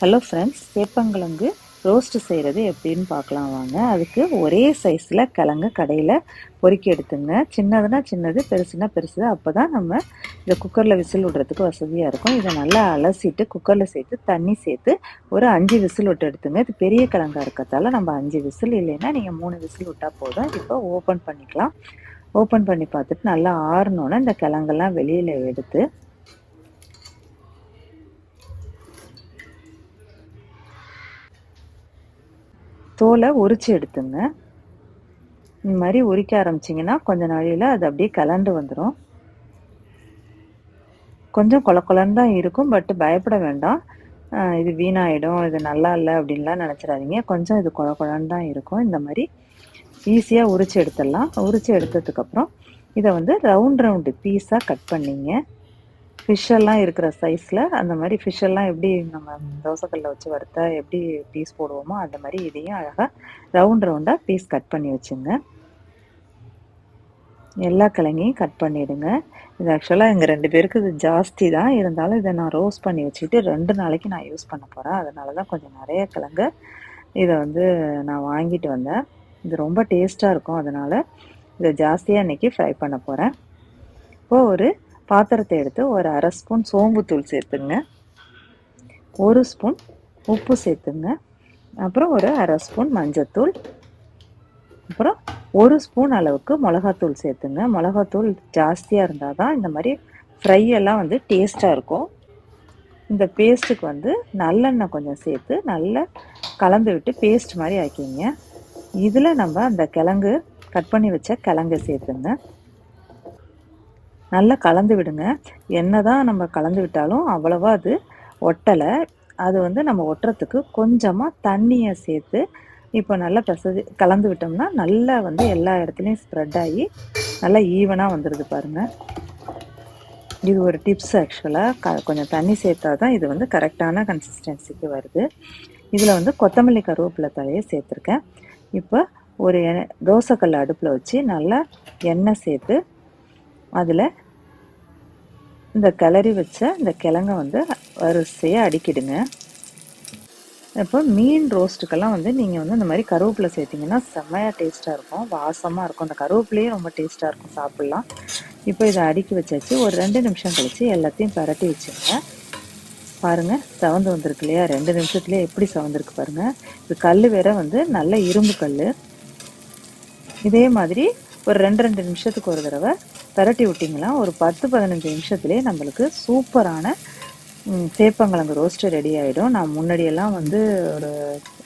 Hello friends சேப்பங்கிழங்கு roast செய்கிறது எப்படின்னு பார்க்கலாம் வாங்க. அதுக்கு ஒரே சைஸில் கிழங்கு கடையில் பொறுக்கி எடுத்துங்க. சின்னதுன்னா சின்னது பெருசுனா பெருசு. அப்போ தான் நம்ம இந்த குக்கரில் விசில் விடுறதுக்கு வசதியாக இருக்கும். இதை நல்லா அலசிட்டு குக்கரில் சேர்த்து தண்ணி சேர்த்து ஒரு அஞ்சு விசில் விட்டு எடுத்துங்க. இது பெரிய கிழங்கா இருக்கிறதால நம்ம அஞ்சு விசில் இல்லைன்னா நீங்கள் மூணு விசில் விட்டால் போதும். இப்போ ஓப்பன் பண்ணிக்கலாம். ஓப்பன் பண்ணி பார்த்துட்டு நல்லா ஆறணுன்னா இந்த கிழங்கெல்லாம் வெளியில் எடுத்து தோலை உரிச்சு எடுத்துங்க. இந்த மாதிரி உரிக்க ஆரம்பிச்சிங்கன்னா கொஞ்ச நாளையில் அது அப்படியே கலண்டு வந்துடும் கொஞ்சம் கொல கொலன்னு தான் இருக்கும் பட் பயப்பட வேண்டாம். இது வீணாயிடும் இது நல்லா இல்லை அப்படின்லாம் நினச்சிடாதீங்க. கொஞ்சம் இது கொல கொலன்னு தான் இருக்கும். இந்த மாதிரி ஈஸியாக உரிச்சு எடுத்துடலாம். உரிச்சு எடுத்ததுக்கப்புறம் இதை வந்து ரவுண்ட் ரவுண்டு பீஸாக கட் பண்ணிங்க. ஃபிஷ்ஷெல்லாம் இருக்கிற சைஸில் அந்த மாதிரி ஃபிஷ்ஷெல்லாம் எப்படி நம்ம தோசைக்கல்ல வச்சு வறுத்த எப்படி பீஸ் போடுவோமோ அந்த மாதிரி இதையும் அழகாக ரவுண்ட் ரவுண்டாக பீஸ் கட் பண்ணி வச்சுங்க. எல்லா கிழங்கையும் கட் பண்ணிவிடுங்க இது ஆக்சுவலாக எங்கள் ரெண்டு பேருக்கு இது ஜாஸ்தி தான். இருந்தாலும் இதை நான் ரோஸ்ட் பண்ணி வச்சுட்டு ரெண்டு நாளைக்கு நான் யூஸ் பண்ண போகிறேன் அதனால தான் கொஞ்சம் நிறைய கிழங்கு இதை வந்து நான் வாங்கிட்டு வந்தேன். இது ரொம்ப டேஸ்ட்டாக இருக்கும். அதனால் இதை ஜாஸ்தியாக இன்றைக்கி ஃப்ரை பண்ண போகிறேன் இப்போது ஒரு பாத்திரத்தை எடுத்து ஒரு அரை ஸ்பூன் சோம்புத்தூள் சேர்த்துங்க. ஒரு ஸ்பூன் உப்பு சேர்த்துங்க. அப்புறம் ஒரு அரை ஸ்பூன் மஞ்சத்தூள் அப்புறம் ஒரு ஸ்பூன் அளவுக்கு மிளகாத்தூள் சேர்த்துங்க. மிளகாத்தூள் ஜாஸ்தியாக இருந்தால் தான் இந்த மாதிரி ஃப்ரை எல்லாம் வந்து டேஸ்ட்டாக இருக்கும். இந்த பேஸ்ட்டுக்கு வந்து நல்லெண்ணெய் கொஞ்சம் சேர்த்து நல்லா கலந்து விட்டு பேஸ்ட் மாதிரி ஆக்கிங்க. இதில் நம்ம அந்த கிழங்கு கட் பண்ணி வச்ச கிழங்கு சேர்த்துங்க. நல்லா கலந்து விடுங்க. என்ன தான் நம்ம கலந்து விட்டாலும் அவ்வளவா அது ஒட்டலை. அது வந்து நம்ம ஒட்டுறதுக்கு கொஞ்சமாக தண்ணியை சேர்த்து இப்போ நல்லா பிரசதி கலந்து விட்டோம்னா நல்லா வந்து எல்லா இடத்துலையும் ஸ்ப்ரெட் ஆகி நல்லா ஈவனாக வந்துடுது பாருங்கள் இது ஒரு டிப்ஸ் ஆக்சுவலாக க கொஞ்சம் தண்ணி சேர்த்தா தான் இது வந்து கரெக்டான கன்சிஸ்டன்சிக்கு வருது. இதில் வந்து கொத்தமல்லி கருவேப்பிலை தலையை சேர்த்துருக்கேன். இப்போ ஒரு தோசைக்கல் அடுப்பில் வச்சு நல்லா எண்ணெய் சேர்த்து அதில் இந்த கிளறி வச்ச இந்த கிழங்க வந்து வரிசையாக அடிக்கிடுங்க. இப்போ மீன் ரோஸ்ட்டுக்கெல்லாம் வந்து நீங்கள் வந்து இந்த மாதிரி கருவேப்பிலை சேர்த்திங்கன்னா செம்மையாக டேஸ்ட்டாக இருக்கும். வாசமாக இருக்கும். அந்த கருவேப்பிலையே ரொம்ப டேஸ்ட்டாக இருக்கும் சாப்பிட்லாம். இப்போ இதை அடுக்கி வச்சாச்சு. ஒரு ரெண்டு நிமிஷம் கழித்து எல்லாத்தையும் பரட்டி வச்சுங்க பாருங்கள் சவந்து வந்திருக்கு இல்லையா? ரெண்டு நிமிஷத்துலேயே எப்படி சவந்திருக்கு பாருங்கள் இது கல் வேற வந்து நல்ல இரும்பு கல் இதே மாதிரி ஒரு ரெண்டு ரெண்டு நிமிஷத்துக்கு ஒரு தடவை பரட்டி விட்டிங்கன்னா ஒரு பத்து பதினஞ்சு நிமிஷத்துலேயே நம்மளுக்கு சூப்பரான சேப்பங்கிழங்கு ரோஸ்ட்டு ரெடி ஆகிடும் நான் முன்னாடியெல்லாம் வந்து ஒரு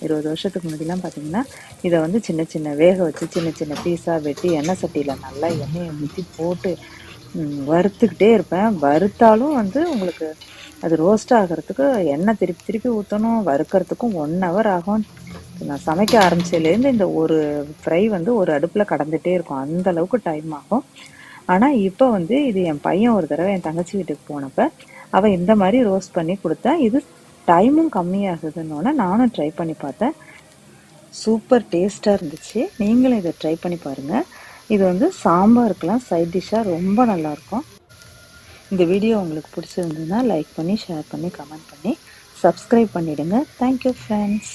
இருபது வருஷத்துக்கு முன்னாடிலாம் பார்த்தீங்கன்னா இதை வந்து சின்ன சின்ன வேக வச்சு சின்ன சின்ன பீஸாக வெட்டி எண்ணெய் சட்டியில் நல்லா எண்ணெயை ஊற்றி போட்டு வறுத்துக்கிட்டே இருப்பேன். வறுத்தாலும் வந்து உங்களுக்கு அது ரோஸ்ட் ஆகிறதுக்கு எண்ணெய் திருப்பி திருப்பி ஊற்றணும் வறுக்கிறதுக்கும் ஒன் ஹவர் ஆகும். நான் சமைக்க ஆரம்பிச்சதுலேருந்து இந்த ஒரு ஃப்ரை வந்து ஒரு அடுப்பில் கடந்துகிட்டே இருக்கும். அந்த அளவுக்கு டைம் ஆகும். ஆனால் இப்போ வந்து இது என் பையன் ஒரு தடவை என் தங்கச்சி வீட்டுக்கு போனப்போ அவள் இந்த மாதிரி ரோஸ்ட் பண்ணி கொடுத்தா இது டைமும் கம்மியாகுதுன்னொன்னே நானும் ட்ரை பண்ணி பார்த்தேன். சூப்பர் டேஸ்ட்டாக இருந்துச்சு. நீங்களும் இதை ட்ரை பண்ணி பாருங்கள் இது வந்து சாம்பாருக்கெலாம் சைட் டிஷ்ஷாக ரொம்ப நல்லாயிருக்கும். இந்த வீடியோ உங்களுக்கு பிடிச்சிருந்ததுன்னா லைக் பண்ணி ஷேர் பண்ணி கமெண்ட் பண்ணி சப்ஸ்கிரைப் பண்ணிவிடுங்க தேங்க்யூ ஃப்ரெண்ட்ஸ்